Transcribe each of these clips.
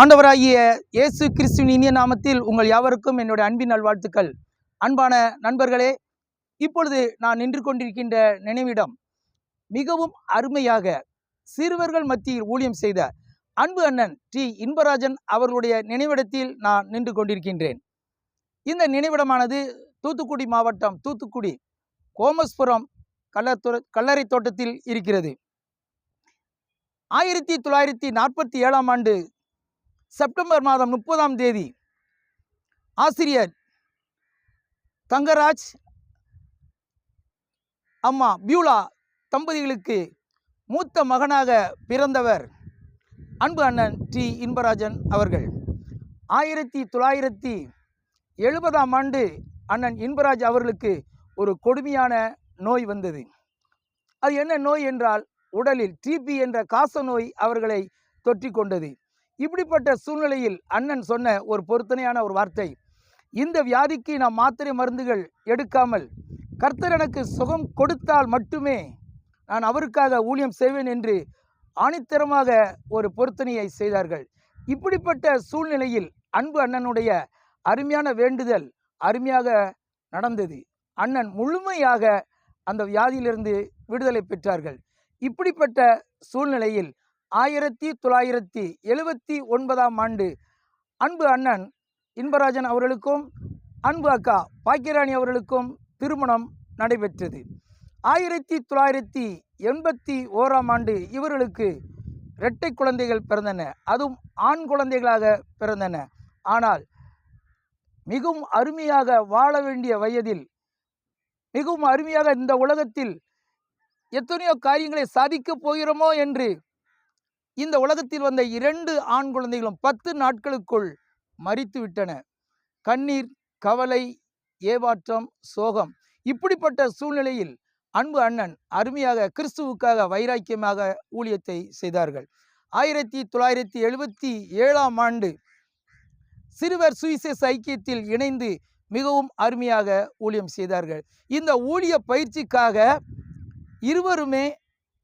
ஆண்டவராகிய இயேசு கிறிஸ்துவின் இனிய நாமத்தில் உங்கள் யாவருக்கும் என்னுடைய அன்பின் நல்வாழ்த்துக்கள். அன்பான நண்பர்களே இப்பொழுது நான் நின்று கொண்டிருக்கின்ற நினைவிடம் மிகவும் அருமையாக சிறுவர்கள் மத்தியில் ஊழியம் செய்த அன்பு அண்ணன் டி. இன்பராஜன் அவர்களுடைய நினைவிடத்தில் நான் நின்று கொண்டிருக்கின்றேன். இந்த நினைவிடமானது தூத்துக்குடி மாவட்டம் தூத்துக்குடி கோமஸ்புரம் கல்லத்துறை கல்லறை தோட்டத்தில் இருக்கிறது. ஆயிரத்தி தொள்ளாயிரத்தி நாற்பத்தி ஏழாம் ஆண்டு செப்டம்பர் மாதம் முப்பதாம் தேதி ஆசிரியர் தங்கராஜ் அம்மா பியூலா தம்பதிகளுக்கு மூத்த மகனாக பிறந்தவர் அன்பு அண்ணன் டி. இன்பராஜன் அவர்கள். ஆயிரத்தி தொள்ளாயிரத்தி எழுபதாம் ஆண்டு அண்ணன் இன்பராஜ் அவர்களுக்கு ஒரு கொடுமையான நோய் வந்தது. அது என்ன நோய் என்றால் உடலில் டிபி என்ற காச நோய் அவர்களை தொற்றி கொண்டது. இப்படிப்பட்ட சூழ்நிலையில் அண்ணன் சொன்ன ஒரு பொருத்தனையான ஒரு வார்த்தை இந்த வியாதிக்கு நான் மாத்திரை மருந்துகள் எடுக்காமல் கர்த்தர் எனக்கு சுகம் கொடுத்தால் மட்டுமே நான் அவருக்காக ஊழியம் செய்வேன் என்று ஆணித்தரமாக ஒரு பொருத்தனையை செய்தார்கள். இப்படிப்பட்ட சூழ்நிலையில் அன்பு அண்ணனுடைய அருமையான வேண்டுதல் அருமையாக நடந்தது. அண்ணன் முழுமையாக அந்த வியாதியிலிருந்து விடுதலை பெற்றார்கள். இப்படிப்பட்ட சூழ்நிலையில் ஆயிரத்தி தொள்ளாயிரத்தி எழுபத்தி ஒன்பதாம் ஆண்டு. அன்பு அண்ணன் இன்பராஜன் அவர்களுக்கும் அன்பு அக்கா பாக்கியராணி அவர்களுக்கும் திருமணம் நடைபெற்றது. ஆயிரத்தி தொள்ளாயிரத்தி எண்பத்தி ஓராம் ஆண்டு இவர்களுக்கு இரட்டை குழந்தைகள் பிறந்தன. அதுவும் ஆண் குழந்தைகளாக பிறந்தன. ஆனால் மிகவும் அருமையாக வாழ வேண்டிய வயதில் மிகவும் அருமையாக இந்த உலகத்தில் எத்தனையோ காரியங்களை சாதிக்கப் போகிறோமோ என்று இந்த உலகத்தில் வந்த இரண்டு ஆண் குழந்தைகளும் பத்து நாட்களுக்குள் மறித்துவிட்டன கண்ணீர் கவலை ஏமாற்றம் சோகம். இப்படிப்பட்ட சூழ்நிலையில் அன்பு அண்ணன் அருமையாக கிறிஸ்துவுக்காக வைராக்கியமாக ஊழியத்தை செய்தார்கள். ஆயிரத்தி தொள்ளாயிரத்தி எழுபத்தி ஏழாம் ஆண்டு சிறுவர் சுவிசேஷ ஐக்கியத்தில் இணைந்து மிகவும் அருமையாக ஊழியம் செய்தார்கள். இந்த ஊழிய பயிற்சிக்காக இருவருமே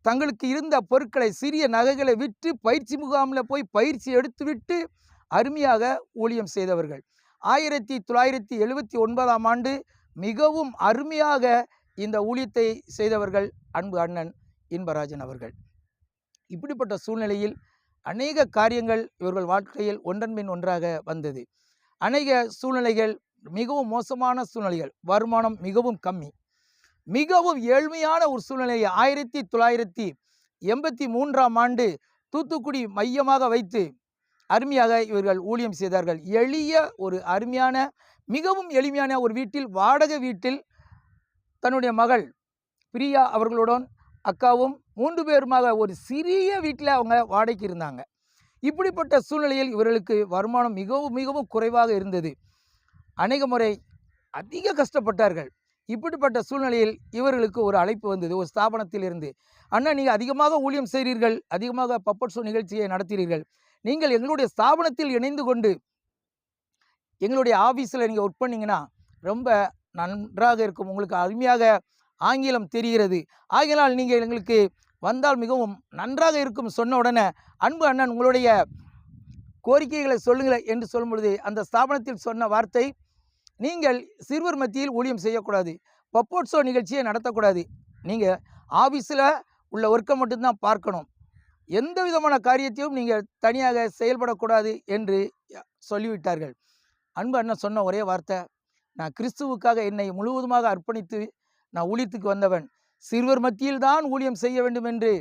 தங்களுக்கு இருந்த பொருட்களை சிறிய நகைகளை விற்று பயிற்சி முகாமில் போய் பயிற்சி எடுத்துவிட்டு அருமையாக ஊழியம் செய்தவர்கள். ஆயிரத்தி தொள்ளாயிரத்தி எழுபத்தி ஒன்பதாம் ஆண்டு மிகவும் அருமையாக இந்த ஊழியத்தை செய்தவர்கள் அன்பு அண்ணன் இன்பராஜன் அவர்கள். இப்படிப்பட்ட சூழ்நிலையில் அநேக காரியங்கள் இவர்கள் வாழ்க்கையில் ஒன்றன் பின் ஒன்றாக வந்தது. அநேக சூழ்நிலைகள் மிகவும் மோசமான சூழ்நிலைகள் வருமானம் மிகவும் கம்மி. மிகவும் ஏழ்மையான ஒரு சூழ்நிலையை ஆயிரத்தி தொள்ளாயிரத்தி எண்பத்தி மூன்றாம் ஆண்டு தூத்துக்குடி மையமாக வைத்து அருமையாக இவர்கள் ஊழியம் செய்தார்கள். எளிய ஒரு அருமையான மிகவும் எளிமையான ஒரு வீட்டில் வாடகை வீட்டில் தன்னுடைய மகள் பிரியா அவர்களுடன் அக்காவும் மூன்று பேருமாக ஒரு சிறிய வீட்டில் அவங்க வாடகைக்கு இருந்தாங்க. இப்படிப்பட்ட சூழ்நிலையில் இவர்களுக்கு வருமானம் மிகவும் மிகவும் குறைவாக இருந்தது. அநேக முறை அதிக கஷ்டப்பட்டார்கள். இப்படிப்பட்ட சூழ்நிலையில் இவர்களுக்கு ஒரு அழைப்பு வந்தது ஒரு ஸ்தாபனத்தில் இருந்து. அண்ணா நீங்கள் அதிகமாக ஊழியம் செய்கிறீர்கள் அதிகமாக பப்பட் ஷோ நிகழ்ச்சியை நடத்துகிறீர்கள் நீங்கள் எங்களுடைய ஸ்தாபனத்தில் இணைந்து கொண்டு எங்களுடைய ஆஃபீஸில் நீங்கள் ஒர்க் பண்ணிங்கன்னா ரொம்ப நன்றாக இருக்கும். உங்களுக்கு அருமையாக ஆங்கிலம் தெரிகிறது. ஆகினால் நீங்கள் எங்களுக்கு வந்தால் மிகவும் நன்றாக இருக்கும் சொன்ன உடனே அன்பு அண்ணன் உங்களுடைய கோரிக்கைகளை சொல்லுங்கள் என்று சொல்லும் பொழுது அந்த ஸ்தாபனத்தில் சொன்ன வார்த்தை நீங்கள் சிறுவர் மத்தியில் ஊழியம் செய்யக்கூடாது. பப்போட்ஸோ நிகழ்ச்சியை நடத்தக்கூடாது. நீங்கள் ஆஃபீஸில் உள்ள ஒர்க்கை மட்டும்தான் பார்க்கணும். எந்த விதமான காரியத்தையும் நீங்கள் தனியாக செயல்படக்கூடாது என்று சொல்லிவிட்டார்கள். அன்பு அண்ணன் சொன்ன ஒரே வார்த்தை நான் கிறிஸ்துவுக்காக என்னை முழுவதுமாக அர்ப்பணித்து நான் ஊழியத்துக்கு வந்தவன். சிறுவர் மத்தியில் தான் ஊழியம் செய்ய வேண்டும் என்று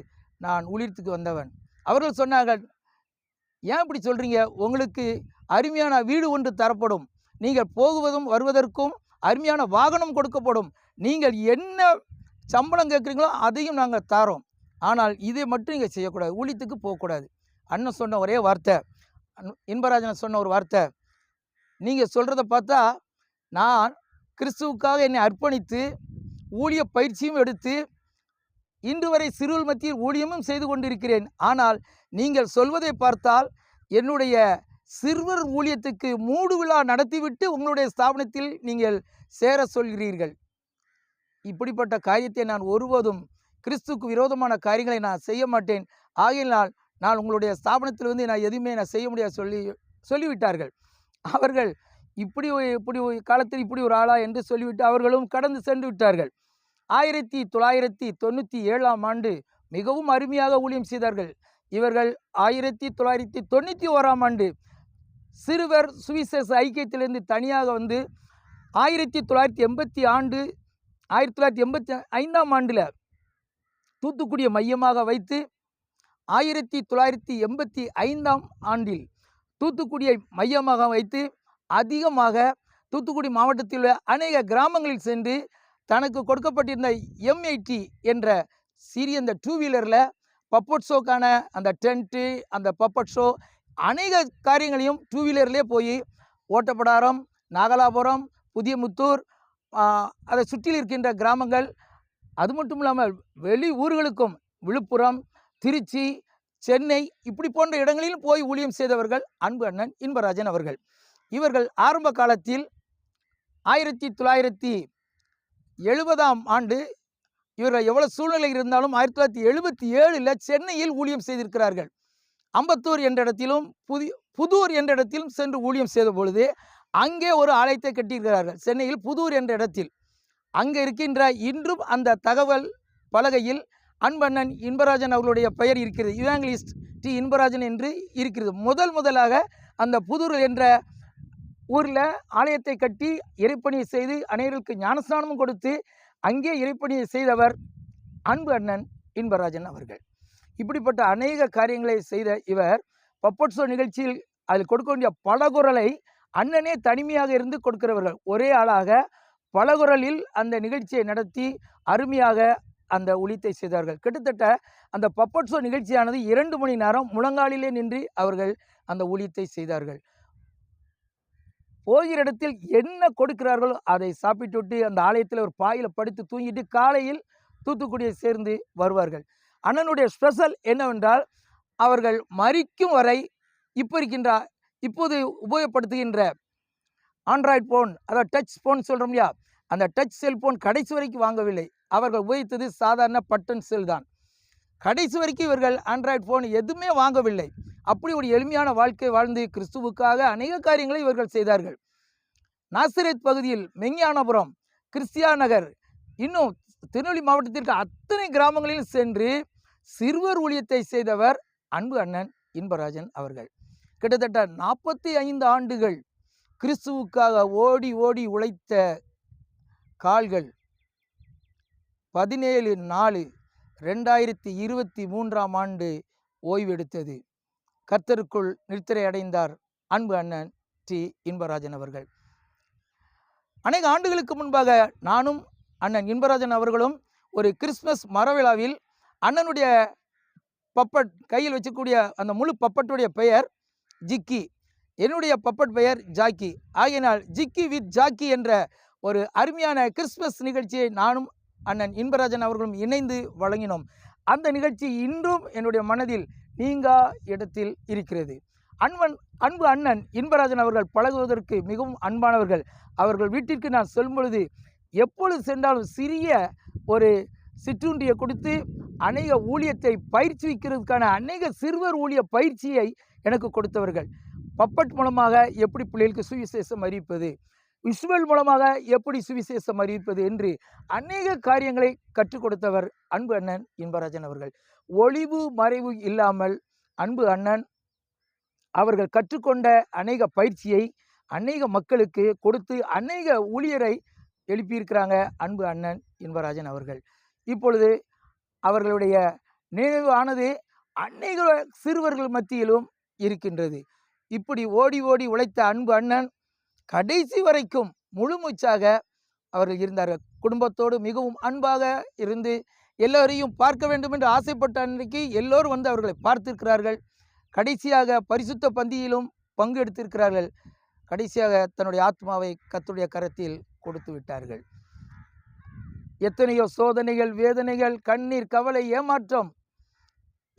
நான் ஊழியத்துக்கு வந்தவன். அவர்கள் சொன்னார்கள் ஏன் இப்படி சொல்கிறீங்க உங்களுக்கு அருமையான வீடு ஒன்று தரப்படும். நீங்கள் போகுவதும் வருவதற்கும் அருமையான வாகனம் கொடுக்கப்படும். நீங்கள் என்ன சம்பளம் கேட்குறீங்களோ அதையும் நாங்கள் தரோம். ஆனால் இதை மட்டும் நீங்கள் செய்யக்கூடாது. ஊழியத்துக்கு போகக்கூடாது. அண்ணன் சொன்ன ஒரே வார்த்தை அன்- இன்பராஜன் சொன்ன ஒரு வார்த்தை. நீங்கள் சொல்கிறத பார்த்தா நான் கிறிஸ்துவுக்காக என்னை அர்ப்பணித்து ஊழிய பயிற்சியும் எடுத்து இன்று வரை சிறுவல் மத்தியில் ஊழியமும் செய்து கொண்டிருக்கிறேன். ஆனால் நீங்கள் சொல்வதை பார்த்தால் என்னுடைய சிறுவர் ஊழியத்துக்கு மூடு விழா நடத்திவிட்டு உங்களுடைய ஸ்தாபனத்தில் நீங்கள் சேர சொல்கிறீர்கள். இப்படிப்பட்ட காரியத்தை நான் ஒருபோதும் கிறிஸ்துக்கு விரோதமான காரியங்களை நான் செய்ய மாட்டேன். ஆகையினால் நான் உங்களுடைய ஸ்தாபனத்திலிருந்து நான் எதுவுமே நான் செய்ய முடியாது சொல்லி சொல்லிவிட்டார்கள். அவர்கள் இப்படி இப்படி ஒரு காலத்தில் இப்படி ஒரு ஆளா என்று சொல்லிவிட்டு அவர்களும் கடந்து சென்று விட்டார்கள். ஆயிரத்தி தொள்ளாயிரத்தி தொண்ணூற்றி ஏழாம் ஆண்டு மிகவும் அருமையாக ஊழியம் செய்தார்கள். இவர்கள் ஆயிரத்தி தொள்ளாயிரத்தி தொண்ணூற்றி ஓராம் ஆண்டு சிறுவர் சுவிசேஷ ஐக்கியத்திலிருந்து தனியாக வந்து ஆயிரத்தி தொள்ளாயிரத்தி எண்பத்தி ஆண்டு ஆயிரத்தி தொள்ளாயிரத்தி எண்பத்தி ஐந்தாம் ஆண்டில் தூத்துக்குடியை மையமாக வைத்து ஆயிரத்தி தொள்ளாயிரத்தி எண்பத்தி ஐந்தாம் ஆண்டில் தூத்துக்குடியை மையமாக வைத்து அதிகமாக தூத்துக்குடி மாவட்டத்தில் உள்ள அநேக கிராமங்களில் சென்று தனக்கு கொடுக்கப்பட்டிருந்த எம்ஐடி என்ற சிறிய அந்த டூ வீலரில் பப்பட் ஷோக்கான அந்த டென்ட்டு அந்த பப்பட் ஷோ அநேக காரியங்களையும் டூ வீலர்லேயே போய் ஓட்டப்படாரம் நாகலாபுரம் புதியமுத்தூர் அதை சுற்றில் இருக்கின்ற கிராமங்கள் அது மட்டும் இல்லாமல் வெளி ஊர்களுக்கும் விழுப்புரம் திருச்சி சென்னை இப்படி போன்ற இடங்களிலும் போய் ஊழியம் செய்தவர்கள் அன்பு அண்ணன் இன்பராஜன் அவர்கள். இவர்கள் ஆரம்ப காலத்தில் ஆயிரத்தி தொள்ளாயிரத்தி எழுபதாம் ஆண்டு இவர்கள் எவ்வளோ சூழ்நிலை இருந்தாலும் ஆயிரத்தி தொள்ளாயிரத்தி எழுபத்தி ஏழில் சென்னையில் ஊழியம் செய்திருக்கிறார்கள். அம்பத்தூர் என்ற இடத்திலும் புதிய புதூர் என்ற இடத்திலும் சென்று ஊழியம் செய்த பொழுது அங்கே ஒரு ஆலயத்தை கட்டியிருக்கிறார்கள். சென்னையில் புதூர் என்ற இடத்தில். அங்கே இருக்கின்ற இன்றும் அந்த தகவல் பலகையில் அன்பண்ணன் இன்பராஜன் அவர்களுடைய பெயர் இருக்கிறது. இவாங்கலிஸ்ட் டி இன்பராஜன் என்று இருக்கிறது. முதல் முதலாக அந்த புதூர் என்ற ஊரில் ஆலயத்தை கட்டி இறைப்பணியை செய்து அனைவருக்கு ஞானஸ்நானமும் கொடுத்து அங்கே இறைப்பணியை செய்தவர் அன்பு அண்ணன் இன்பராஜன் அவர்கள். இப்படிப்பட்ட அநேக காரியங்களை செய்த இவர் பப்பட்ஸோ நிகழ்ச்சியில் அதில் கொடுக்க வேண்டிய பலகுரலை அண்ணனே தனிமையாக இருந்து கொடுக்கிறவர்கள். ஒரே ஆளாக பலகுரலில் அந்த நிகழ்ச்சியை நடத்தி அருமையாக அந்த ஒளித்தை செய்தார்கள். கிட்டத்தட்ட அந்த பப்பட் ஷோ நிகழ்ச்சியானது இரண்டு மணி நேரம் முழங்காலிலே நின்று அவர்கள் அந்த ஊழியத்தை செய்தார்கள். போகிற இடத்தில் என்ன கொடுக்கிறார்களோ அதை சாப்பிட்டுவிட்டு அந்த ஆலயத்தில் ஒரு பாயில் படுத்து தூங்கிட்டு காலையில் தூத்துக்குடியை சேர்ந்து வருவார்கள். அண்ணனுடைய ஸ்பெஷல் என்னவென்றால் அவர்கள் மறிக்கும் வரை இப்போ இருக்கின்ற இப்போது உபயோகப்படுத்துகின்ற ஆண்ட்ராய்ட் ஃபோன் அதாவது டச் ஃபோன் சொல்கிறோம் இல்லையா? அந்த டச் செல்ஃபோன் கடைசி வரைக்கும் வாங்கவில்லை. அவர்கள் உபயோகித்தது சாதாரண பட்டன் செல் தான். கடைசி வரைக்கும் இவர்கள் ஆண்ட்ராய்ட் ஃபோன் எதுவுமே வாங்கவில்லை. அப்படி ஒரு எளிமையான வாழ்க்கை வாழ்ந்து கிறிஸ்துவுக்காக அநேக காரியங்களை இவர்கள் செய்தார்கள். நாசிரேத் பகுதியில் மெஞ்ஞானபுரம் கிறிஸ்தியா நகர் இன்னும் திருநெல்வேலி மாவட்டத்திற்கு அத்தனை கிராமங்களிலும் சென்று சிறுவர் ஊழியத்தை செய்தவர் அன்பு அண்ணன் இன்பராஜன் அவர்கள். கிட்டத்தட்ட நாற்பத்தி ஐந்து ஆண்டுகள் கிறிஸ்துவுக்காக ஓடி ஓடி உழைத்த கால்கள் பதினேழு நாலு ரெண்டாயிரத்தி இருபத்தி மூன்றாம் ஆண்டு ஓய்வெடுத்தது. கர்த்தருக்குள் நிறுத்தரை அடைந்தார் அன்பு அண்ணன் டி. இன்பராஜன் அவர்கள். அநேக ஆண்டுகளுக்கு முன்பாக நானும் அண்ணன் இன்பராஜன் அவர்களும் ஒரு கிறிஸ்மஸ் மரவிழாவில் அண்ணனுடைய பப்பட் கையில் வச்சக்கூடிய அந்த முழு பப்பட்டுடைய பெயர் ஜிக்கி. என்னுடைய பப்பட் பெயர் ஜாக்கி. ஆகையினால் ஜிக்கி வித் ஜாக்கி என்ற ஒரு அருமையான கிறிஸ்மஸ் நிகழ்ச்சியை நானும் அண்ணன் இன்பராஜன் அவர்களும் இணைந்து வழங்கினோம். அந்த நிகழ்ச்சி இன்றும் என்னுடைய மனதில் நீங்கா இடத்தில் இருக்கிறது. அன்பன் அன்பு அண்ணன் இன்பராஜன் அவர்கள் பழகுவதற்கு மிகவும் அன்பானவர்கள். அவர்கள் வீட்டிற்கு நான் சொல்லும் பொழுது எப்பொழுது சென்றாலும் சிறிய ஒரு சிற்றுண்டியை கொடுத்து அநேக ஊழியத்தை பயிற்சிக்கிறதுக்கான அநேக சிறுவர் ஊழிய பயிற்சியை எனக்கு கொடுத்தவர்கள். பப்பட் மூலமாக எப்படி பிள்ளைகளுக்கு சுவிசேஷம் அறிவிப்பது? விஷுவல் மூலமாக எப்படி சுவிசேஷம் அறிவிப்பது என்று அநேக காரியங்களை கற்றுக் கொடுத்தவர் அன்பு அண்ணன் இன்பராஜன் அவர்கள். ஒளிவு மறைவு இல்லாமல் அன்பு அண்ணன் அவர்கள் கற்றுக்கொண்ட அநேக பயிற்சியை அநேக மக்களுக்கு கொடுத்து அநேக ஊழியரை எழுப்பியிருக்கிறாங்க அன்பு அண்ணன் இன்பராஜன் அவர்கள். இப்பொழுது அவர்களுடைய நினைவு ஆனது சிறுவர்கள் மத்தியிலும் இருக்கின்றது. இப்படி ஓடி ஓடி உழைத்த அன்பு அண்ணன் கடைசி வரைக்கும் முழுமூச்சாக அவர்கள் இருந்தார்கள். குடும்பத்தோடு மிகவும் அன்பாக இருந்து எல்லோரையும் பார்க்க வேண்டும் என்று ஆசைப்பட்ட அன்றைக்கு எல்லோரும் வந்து அவர்களை பார்த்திருக்கிறார்கள். கடைசியாக பரிசுத்த பந்தியிலும் பங்கு எடுத்திருக்கிறார்கள் கடைசியாக தன்னுடைய ஆத்மாவை கத்துடைய கரத்தில் கொடுத்து விட்டார்கள். எத்தனையோ சோதனைகள் வேதனைகள் கண்ணீர் கவலை ஏமாற்றம்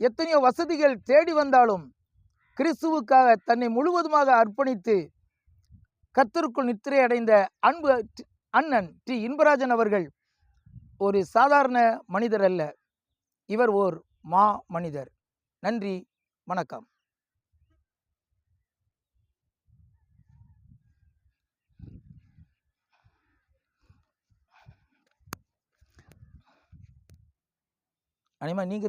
எத்தனையோ வசதிகள் தேடி வந்தாலும் கிறிஸ்துவுக்காக தன்னை முழுவதுமாக அர்ப்பணித்து கத்தருக்குள் நித்திரை அடைந்த அன்பு அண்ணன் டி. இன்பராஜன் அவர்கள் ஒரு சாதாரண மனிதர் அல்ல. இவர் ஓர் மா மனிதர். நன்றி வணக்கம். அனிமா நீங்கள்